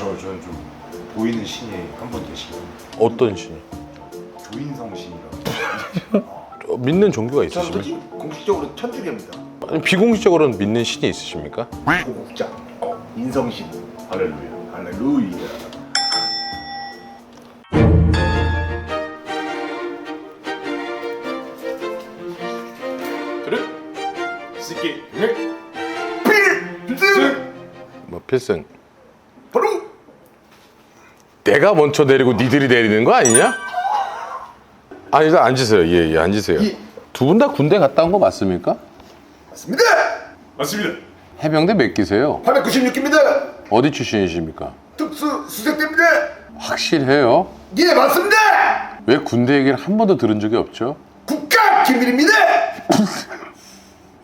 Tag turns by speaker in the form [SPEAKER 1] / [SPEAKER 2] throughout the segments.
[SPEAKER 1] 저 저는 좀 보이는 신이 한 분 계시고
[SPEAKER 2] 어떤 신이?
[SPEAKER 1] 조인성 신이라고.
[SPEAKER 2] 어, 믿는 종교가 있으십니까?
[SPEAKER 3] 솔직히 공식적으로 천주교입니다.
[SPEAKER 2] 아니, 비공식적으로는 믿는 신이 있으십니까?
[SPEAKER 3] 고국장, 인성신,
[SPEAKER 1] 할렐루야.
[SPEAKER 3] 할렐루야.
[SPEAKER 1] 그래? 쓰기.
[SPEAKER 3] 필승
[SPEAKER 2] 뭐 필승.
[SPEAKER 3] 바로
[SPEAKER 2] 내가 먼저 내리고 니들이 내리는 거 아니냐? 아 일단 앉으세요. 예, 예, 앉으세요.
[SPEAKER 3] 예.
[SPEAKER 2] 두분 다 군대 갔다 온 거 맞습니까?
[SPEAKER 3] 맞습니다.
[SPEAKER 1] 맞습니다.
[SPEAKER 2] 해병대 몇 기세요?
[SPEAKER 3] 896입니다.
[SPEAKER 2] 어디 출신이십니까?
[SPEAKER 3] 특수 수색대입니다.
[SPEAKER 2] 확실해요?
[SPEAKER 3] 예 맞습니다.
[SPEAKER 2] 왜 군대 얘기를 한 번도 들은 적이 없죠?
[SPEAKER 3] 국가 기밀입니다.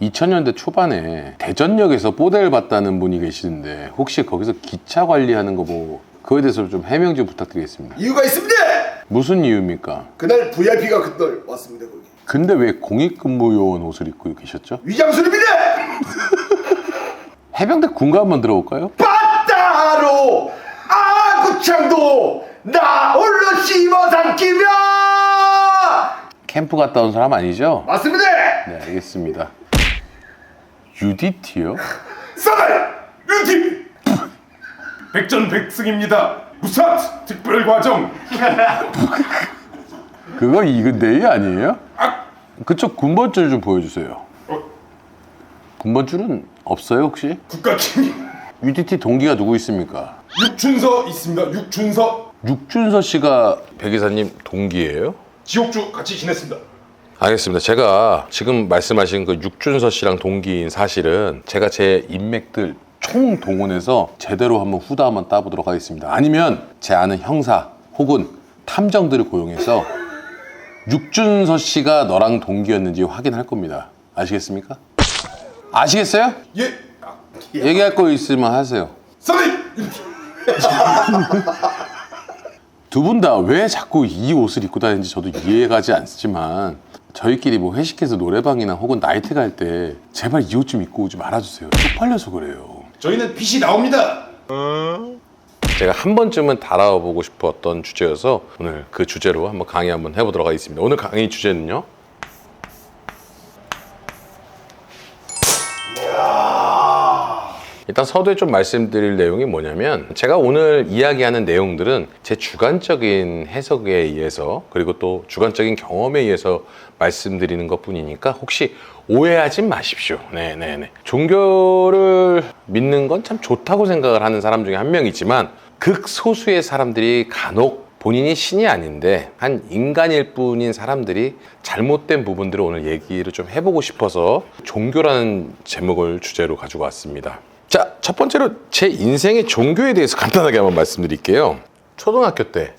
[SPEAKER 2] 2000년대 초반에 대전역에서 뽀대를 봤다는 분이 계시는데 혹시 거기서 기차 관리하는 거 뭐 그거에 대해서 좀 해명 좀 부탁드리겠습니다.
[SPEAKER 3] 이유가 있습니다.
[SPEAKER 2] 무슨 이유입니까?
[SPEAKER 3] 그날 VIP가 그날 왔습니다 거기.
[SPEAKER 2] 근데 왜 공익근무요원 옷을 입고 계셨죠?
[SPEAKER 3] 위장술입니다.
[SPEAKER 2] 해병대 군가 한번 들어볼까요?
[SPEAKER 3] 바다로 아구창도 나 홀로 씹어 삼키며
[SPEAKER 2] 캠프 갔다 온 사람 아니죠?
[SPEAKER 3] 맞습니다.
[SPEAKER 2] 네, 알겠습니다. UDT요?
[SPEAKER 3] 쌀 유티
[SPEAKER 1] 백전백승입니다. 무사 특별과정.
[SPEAKER 2] 그거 이근데이 아니에요? 그쪽 군번줄 좀 보여주세요. 군번줄은 없어요 혹시?
[SPEAKER 1] 국가 기밀.
[SPEAKER 2] UDT 동기가 누구 있습니까?
[SPEAKER 1] 육준서 있습니다. 육준서.
[SPEAKER 2] 육준서 씨가 백 이사님 동기예요?
[SPEAKER 1] 지옥주 같이 지냈습니다.
[SPEAKER 2] 알겠습니다. 제가 지금 말씀하신 그 육준서 씨랑 동기인 사실은 제가 제 인맥들 총 동원해서 제대로 한번 후다 한번 따보도록 하겠습니다. 아니면 제 아는 형사 혹은 탐정들을 고용해서 육준서 씨가 너랑 동기였는지 확인할 겁니다. 아시겠습니까? 아시겠어요?
[SPEAKER 1] 예. 아,
[SPEAKER 2] 얘기할 거 있으면 하세요.
[SPEAKER 1] 선생.
[SPEAKER 2] 두분 다 왜 자꾸 이 옷을 입고 다니는지 저도 이해가지 않지만 저희끼리 뭐 회식해서 노래방이나 혹은 나이트 갈 때 제발 이 옷 좀 입고 오지 말아주세요. 쪽팔려서 그래요.
[SPEAKER 1] 저희는 빛이 나옵니다.
[SPEAKER 2] 제가 한 번쯤은 달아보고 싶었던 주제여서 오늘 그 주제로 한번 강의 한번 해보도록 하겠습니다. 오늘 강의 주제는요. 일단 서두에 좀 말씀드릴 내용이 뭐냐면 제가 오늘 이야기하는 내용들은 제 주관적인 해석에 의해서 그리고 또 주관적인 경험에 의해서 말씀드리는 것 뿐이니까 혹시 오해하지 마십시오. 네네네. 종교를 믿는 건 참 좋다고 생각을 하는 사람 중에 한 명이지만 극소수의 사람들이 간혹 본인이 신이 아닌데 한 인간일 뿐인 사람들이 잘못된 부분들을 오늘 얘기를 좀 해보고 싶어서 종교라는 제목을 주제로 가지고 왔습니다. 자, 첫 번째로 제 인생의 종교에 대해서 간단하게 한번 말씀드릴게요. 초등학교 때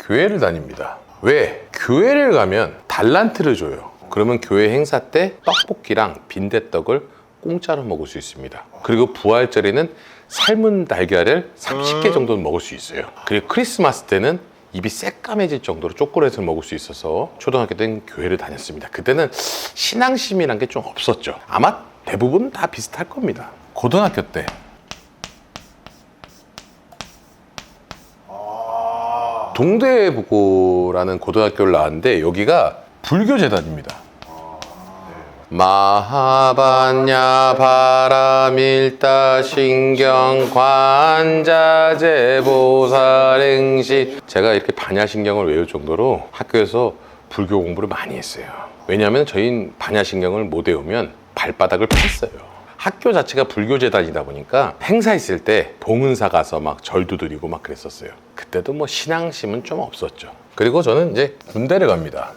[SPEAKER 2] 교회를 다닙니다. 왜? 교회를 가면 달란트를 줘요. 그러면 교회 행사 때 떡볶이랑 빈대떡을 공짜로 먹을 수 있습니다. 그리고 부활절에는 삶은 달걀을 30개 정도는 먹을 수 있어요. 그리고 크리스마스 때는 입이 새까매질 정도로 초콜릿을 먹을 수 있어서 초등학교 때는 교회를 다녔습니다. 그때는 신앙심이란 게 좀 없었죠. 아마 대부분 다 비슷할 겁니다. 고등학교 때 동대부고라는 고등학교를 나왔는데 여기가 불교 재단입니다. 마하반야 바라밀다 신경 관자재 보살행시 제가 이렇게 반야신경을 외울 정도로 학교에서 불교 공부를 많이 했어요. 왜냐하면 저희 반야신경을 못 외우면 발바닥을 팼어요. 학교 자체가 불교 재단이다 보니까 행사 있을 때 봉은사 가서 막 절도 드리고 막 그랬었어요. 그때도 뭐 신앙심은 좀 없었죠. 그리고 저는 이제 군대를 갑니다.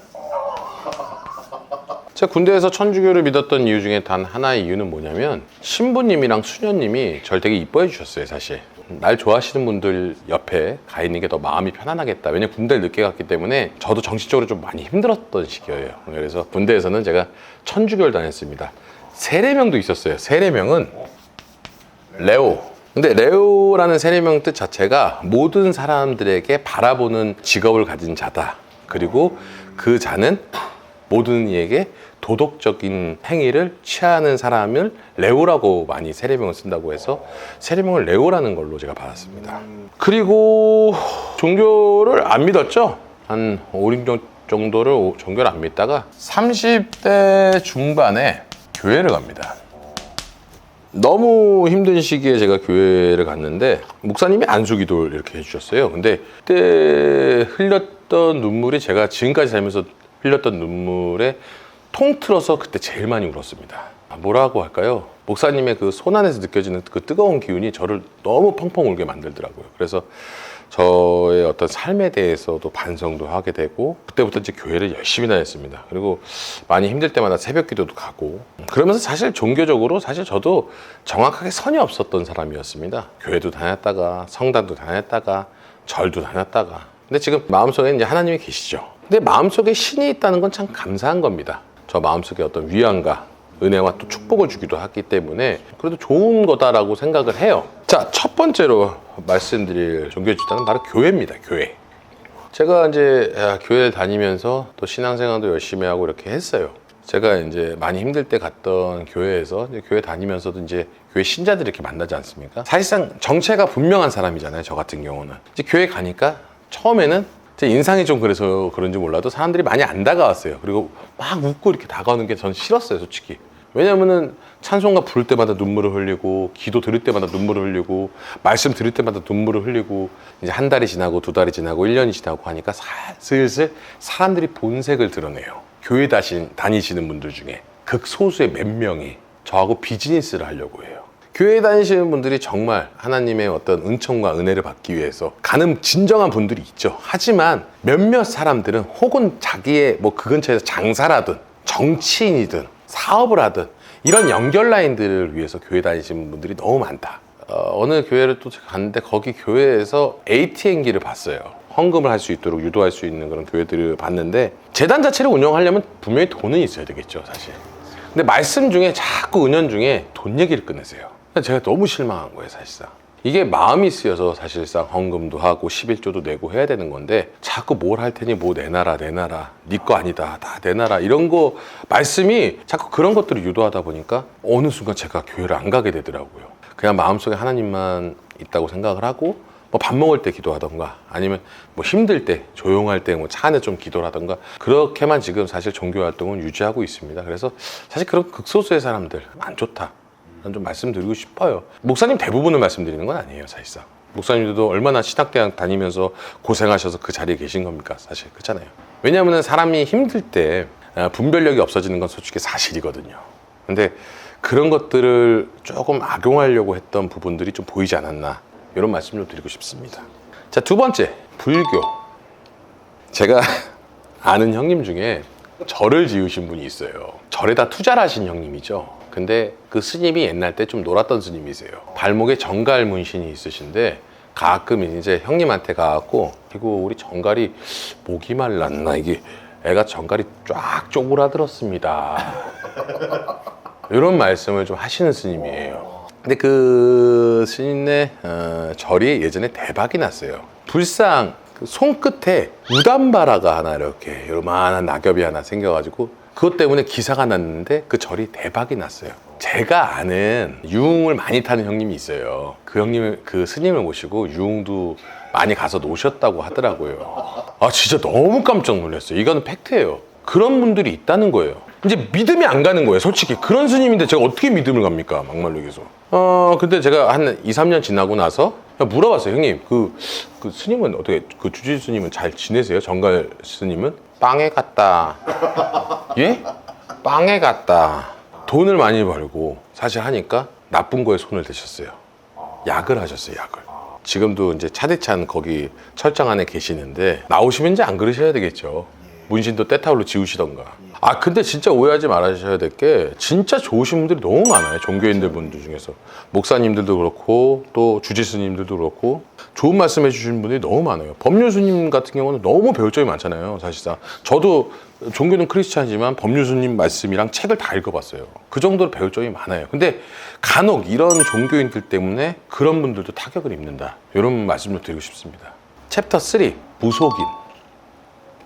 [SPEAKER 2] 제가 군대에서 천주교를 믿었던 이유 중에 단 하나의 이유는 뭐냐면 신부님이랑 수녀님이 절 되게 이뻐해 주셨어요 사실. 날 좋아하시는 분들 옆에 가 있는 게 더 마음이 편안하겠다. 왜냐면 군대를 늦게 갔기 때문에 저도 정신적으로 좀 많이 힘들었던 시기예요. 그래서 군대에서는 제가 천주교를 다녔습니다. 세례명도 있었어요. 세례명은 레오. 근데 레오라는 세례명 뜻 자체가 모든 사람들에게 바라보는 직업을 가진 자다. 그리고 그 자는 모든 이에게 도덕적인 행위를 취하는 사람을 레오라고 많이 세례명을 쓴다고 해서 세례명을 레오라는 걸로 제가 받았습니다. 그리고 종교를 안 믿었죠. 한 5, 6년 정도를 오- 종교를 안 믿다가 30대 중반에 교회를 갑니다. 너무 힘든 시기에 제가 교회를 갔는데 목사님이 안수기도를 이렇게 해주셨어요. 근데 그때 흘렸던 눈물이 제가 지금까지 살면서 흘렸던 눈물에 통틀어서 그때 제일 많이 울었습니다. 아, 뭐라고 할까요? 목사님의 그 손 안에서 느껴지는 그 뜨거운 기운이 저를 너무 펑펑 울게 만들더라고요. 그래서 저의 어떤 삶에 대해서도 반성도 하게 되고 그때부터 이제 교회를 열심히 다녔습니다. 그리고 많이 힘들 때마다 새벽 기도도 가고 그러면서 사실 종교적으로 사실 저도 정확하게 선이 없었던 사람이었습니다. 교회도 다녔다가 성단도 다녔다가 절도 다녔다가 근데 지금 마음속에 이제 하나님이 계시죠. 근데 마음속에 신이 있다는 건 참 감사한 겁니다. 저 마음속에 어떤 위안과 은혜와 또 축복을 주기도 하기 때문에 그래도 좋은 거다라고 생각을 해요. 자, 첫 번째로 말씀드릴 종교 집단은 바로 교회입니다. 교회. 제가 이제 아, 교회를 다니면서 또 신앙생활도 열심히 하고 이렇게 했어요. 제가 이제 많이 힘들 때 갔던 교회에서 교회 다니면서도 이제 교회 신자들이 이렇게 만나지 않습니까? 사실상 정체가 분명한 사람이잖아요. 저 같은 경우는 이제 교회 가니까 처음에는 제 인상이 좀 그래서 그런지 몰라도 사람들이 많이 안 다가왔어요. 그리고 막 웃고 이렇게 다가오는 게 전 싫었어요, 솔직히. 왜냐면은 찬송가 부를 때마다 눈물을 흘리고 기도 들을 때마다 눈물을 흘리고 말씀 들을 때마다 눈물을 흘리고 이제 한 달이 지나고 두 달이 지나고 일 년이 지나고 하니까 사- 슬슬 사람들이 본색을 드러내요. 교회 다시, 다니시는 분들 중에 극소수의 몇 명이 저하고 비즈니스를 하려고 해요. 교회 다니시는 분들이 정말 하나님의 어떤 은총과 은혜를 받기 위해서 가는 진정한 분들이 있죠. 하지만 몇몇 사람들은 혹은 자기의 뭐 그 근처에서 장사라든 정치인이든 사업을 하든 이런 연결 라인들을 위해서 교회 다니시는 분들이 너무 많다. 어, 느 교회를 또 갔는데 거기 교회에서 ATM기를 봤어요. 헌금을 할 수 있도록 유도할 수 있는 그런 교회들을 봤는데 재단 자체를 운영하려면 분명히 돈은 있어야 되겠죠, 사실. 근데 말씀 중에 자꾸 은연 중에 돈 얘기를 꺼내세요. 제가 너무 실망한 거예요, 사실상. 이게 마음이 쓰여서 사실상 헌금도 하고 11조도 내고 해야 되는 건데 자꾸 뭘 할 테니 뭐 내놔라 내놔라 네 거 아니다 다 내놔라 이런 거 말씀이 자꾸 그런 것들을 유도하다 보니까 어느 순간 제가 교회를 안 가게 되더라고요. 그냥 마음속에 하나님만 있다고 생각을 하고 뭐 밥 먹을 때 기도하던가 아니면 뭐 힘들 때 조용할 때 뭐 차 안에 좀 기도를 하던가 그렇게만 지금 사실 종교 활동을 유지하고 있습니다. 그래서 사실 그런 극소수의 사람들 안 좋다. 난좀 말씀드리고 싶어요. 목사님 대부분을 말씀드리는 건 아니에요, 사실상. 목사님들도 얼마나 신학대학 다니면서 고생하셔서 그 자리에 계신 겁니까? 사실 그렇잖아요. 왜냐하면 사람이 힘들 때 아, 분별력이 없어지는 건 솔직히 사실이거든요. 근데 그런 것들을 조금 악용하려고 했던 부분들이 좀 보이지 않았나 이런 말씀 좀 드리고 싶습니다. 자, 두 번째 불교. 제가 아는 형님 중에 절을 지으신 분이 있어요. 절에다 투자를 하신 형님이죠. 근데 그 스님이 옛날 때 좀 놀았던 스님이세요. 발목에 정갈 문신이 있으신데 가끔 이제 형님한테 가갖고 그리고 우리 정갈이 목이 말랐나 이게 애가 정갈이 쫙 쪼그라들었습니다. 이런 말씀을 좀 하시는 스님이에요. 근데 그 스님의 어, 절이 예전에 대박이 났어요. 불상 그 손끝에 우담바라가 하나 이렇게 요만한 낙엽이 하나 생겨가지고 그것 때문에 기사가 났는데 그 절이 대박이 났어요. 제가 아는 유흥을 많이 타는 형님이 있어요. 그 형님을 그 스님을 모시고 유흥도 많이 가서 노셨다고 하더라고요. 아 진짜 너무 깜짝 놀랐어요. 이거는 팩트예요. 그런 분들이 있다는 거예요. 이제 믿음이 안 가는 거예요. 솔직히 그런 스님인데 제가 어떻게 믿음을 갑니까? 막말로 얘기해서. 어 근데 제가 한 2, 3년 지나고 나서 물어봤어요. 형님 그, 그 스님은 어떻게 그 주지 스님은 잘 지내세요? 정갈 스님은 빵에 갔다. 예? 빵에 갔다. 돈을 많이 벌고 사실 하니까 나쁜 거에 손을 대셨어요. 약을 하셨어요, 약을. 지금도 이제 차디찬 거기 철장 안에 계시는데 나오시면 이제 안 그러셔야 되겠죠. 문신도 때타올로 지우시던가. 아 근데 진짜 오해하지 말아주셔야 될 게 진짜 좋으신 분들이 너무 많아요. 종교인들 분들 중에서 목사님들도 그렇고 또 주지스님들도 그렇고 좋은 말씀 해 주시는 분들이 너무 많아요. 법률스님 같은 경우는 너무 배울 점이 많잖아요. 사실상 저도 종교는 크리스찬이지만 법률스님 말씀이랑 책을 다 읽어봤어요. 그 정도로 배울 점이 많아요. 근데 간혹 이런 종교인들 때문에 그런 분들도 타격을 입는다. 이런 말씀을 드리고 싶습니다. 챕터 3 무속인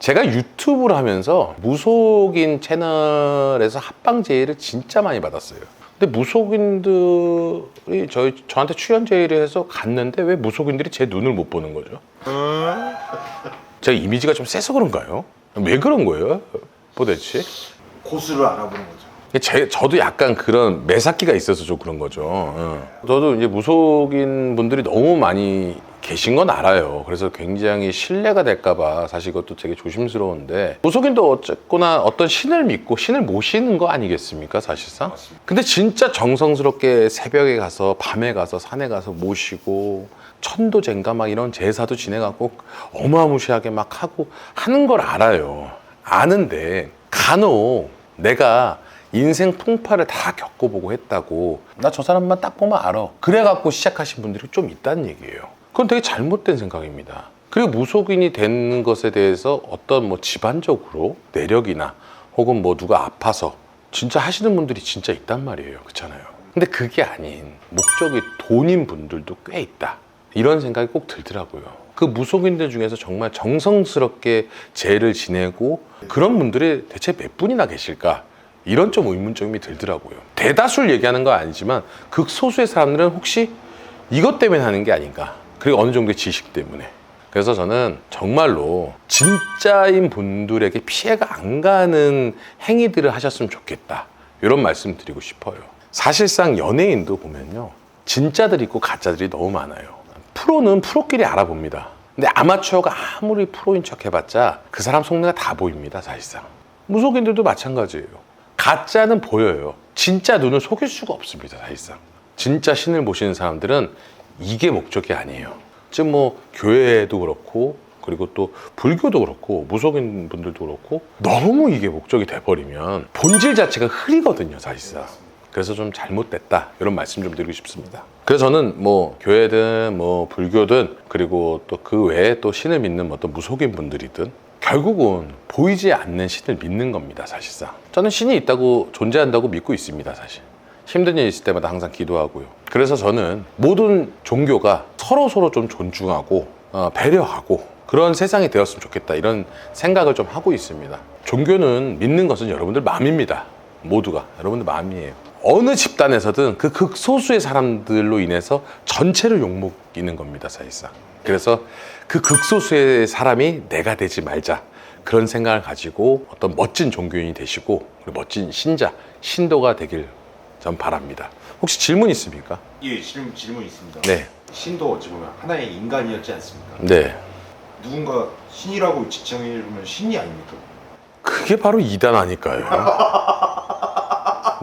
[SPEAKER 2] 제가 유튜브를 하면서 무속인 채널에서 합방 제의를 진짜 많이 받았어요. 근데 무속인들이 저희 저한테 출연 제의를 해서 갔는데 왜 무속인들이 제 눈을 못 보는 거죠? 제 이미지가 좀 세서 그런가요? 왜 그런 거예요? 도대체?
[SPEAKER 3] 고수를 알아보는 거죠.
[SPEAKER 2] 제, 저도 약간 그런 매사기가 있어서 좀 그런 거죠. 어. 저도 이제 무속인 분들이 너무 많이 계신 건 알아요. 그래서 굉장히 신뢰가 될까봐 사실 이것도 되게 조심스러운데 무속인도 어쨌거나 어떤 신을 믿고 신을 모시는 거 아니겠습니까, 사실상? 근데 진짜 정성스럽게 새벽에 가서 밤에 가서 산에 가서 모시고 천도젠가 막 이런 제사도 지내갖고 어마무시하게 막 하고 하는 걸 알아요. 아는데 간혹 내가 인생 풍파를 다 겪어보고 했다고 나 저 사람만 딱 보면 알아 그래갖고 시작하신 분들이 좀 있다는 얘기예요 그건 되게 잘못된 생각입니다. 그리고 무속인이 되는 것에 대해서 어떤 뭐 집안적으로 내력이나 혹은 뭐 누가 아파서 진짜 하시는 분들이 진짜 있단 말이에요. 그렇잖아요. 근데 그게 아닌 목적이 돈인 분들도 꽤 있다. 이런 생각이 꼭 들더라고요. 그 무속인들 중에서 정말 정성스럽게 제를 지내고 그런 분들이 대체 몇 분이나 계실까? 이런 좀 의문점이 들더라고요. 대다수를 얘기하는 건 아니지만 극소수의 사람들은 혹시 이것 때문에 하는 게 아닌가. 그리고 어느 정도의 지식 때문에. 그래서 저는 정말로 진짜인 분들에게 피해가 안 가는 행위들을 하셨으면 좋겠다. 이런 말씀 드리고 싶어요. 사실상 연예인도 보면요. 진짜들이 있고 가짜들이 너무 많아요. 프로는 프로끼리 알아봅니다. 근데 아마추어가 아무리 프로인 척 해봤자 그 사람 속내가 다 보입니다, 사실상. 무속인들도 마찬가지예요. 가짜는 보여요. 진짜 눈을 속일 수가 없습니다, 사실상. 진짜 신을 모시는 사람들은 이게 목적이 아니에요. 지금 뭐 교회도 그렇고 그리고 또 불교도 그렇고 무속인 분들도 그렇고 너무 이게 목적이 돼버리면 본질 자체가 흐리거든요, 사실상. 그래서 좀 잘못됐다 이런 말씀 좀 드리고 싶습니다. 그래서 저는 뭐 교회든 뭐 불교든 그리고 또 그 외에 또 신을 믿는 어떤 무속인 분들이든 결국은 보이지 않는 신을 믿는 겁니다, 사실상. 저는 신이 있다고 존재한다고 믿고 있습니다, 사실. 힘든 일 있을 때마다 항상 기도하고요. 그래서 저는 모든 종교가 서로 서로 좀 존중하고 어, 배려하고 그런 세상이 되었으면 좋겠다 이런 생각을 좀 하고 있습니다. 종교는 믿는 것은 여러분들 마음입니다. 모두가 여러분들 마음이에요. 어느 집단에서든 그 극소수의 사람들로 인해서 전체를 욕먹이는 겁니다, 사실상. 그래서 그 극소수의 사람이 내가 되지 말자. 그런 생각을 가지고 어떤 멋진 종교인이 되시고 멋진 신자, 신도가 되길 전 바랍니다. 혹시 질문 있습니까?
[SPEAKER 1] 예, 질문, 질문 있습니다.
[SPEAKER 2] 네.
[SPEAKER 1] 신도 어찌 보면 하나의 인간이었지 않습니까?
[SPEAKER 2] 네.
[SPEAKER 1] 누군가 신이라고 지칭해보면 신이 아닙니까?
[SPEAKER 2] 그게 바로 이단 아닐까요?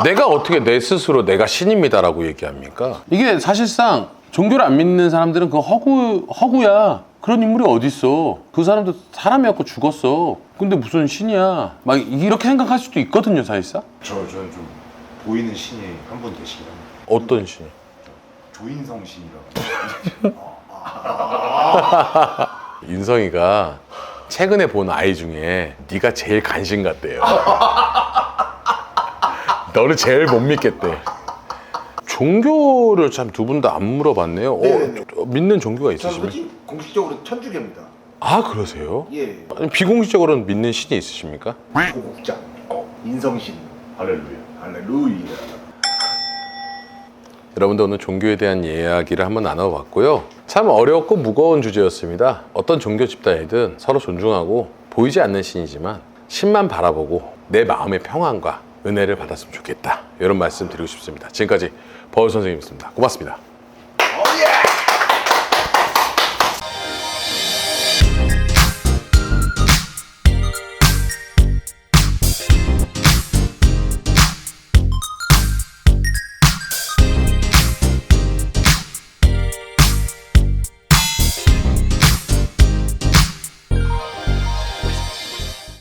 [SPEAKER 2] 내가 어떻게 내 스스로 내가 신입니다라고 얘기합니까? 이게 사실상 종교를 안 믿는 사람들은 그 허구 허구야. 그런 인물이 어디 있어? 그 사람도 사람이었고 죽었어. 근데 무슨 신이야? 막 이렇게 생각할 수도 있거든요, 사실상.
[SPEAKER 1] 저, 저는 좀 보이는 신이 한 분 계시긴 합니다.
[SPEAKER 2] 어떤 신?
[SPEAKER 1] 조인성 신이라고.
[SPEAKER 2] 인성이가 최근에 본 아이 중에 네가 제일 간신 같대요. 너를 제일 못 믿겠대. 종교를 참 두 분 다 안 물어봤네요. 어,
[SPEAKER 3] 네네네.
[SPEAKER 2] 믿는 종교가
[SPEAKER 3] 저는
[SPEAKER 2] 있으시면?
[SPEAKER 3] 솔직히 공식적으로 천주교입니다.
[SPEAKER 2] 아 그러세요?
[SPEAKER 3] 예.
[SPEAKER 2] 아니, 비공식적으로는 믿는 신이 있으십니까?
[SPEAKER 3] 고국장. 어, 인성신.
[SPEAKER 1] 할렐루야.
[SPEAKER 3] 할렐루야.
[SPEAKER 2] 여러분들 오늘 종교에 대한 이야기를 한번 나눠봤고요. 참 어렵고 무거운 주제였습니다. 어떤 종교 집단이든 서로 존중하고 보이지 않는 신이지만 신만 바라보고 내 마음의 평안과 은혜를 받았으면 좋겠다. 이런 말씀 드리고 싶습니다. 지금까지 버울 선생님이었습니다. 고맙습니다.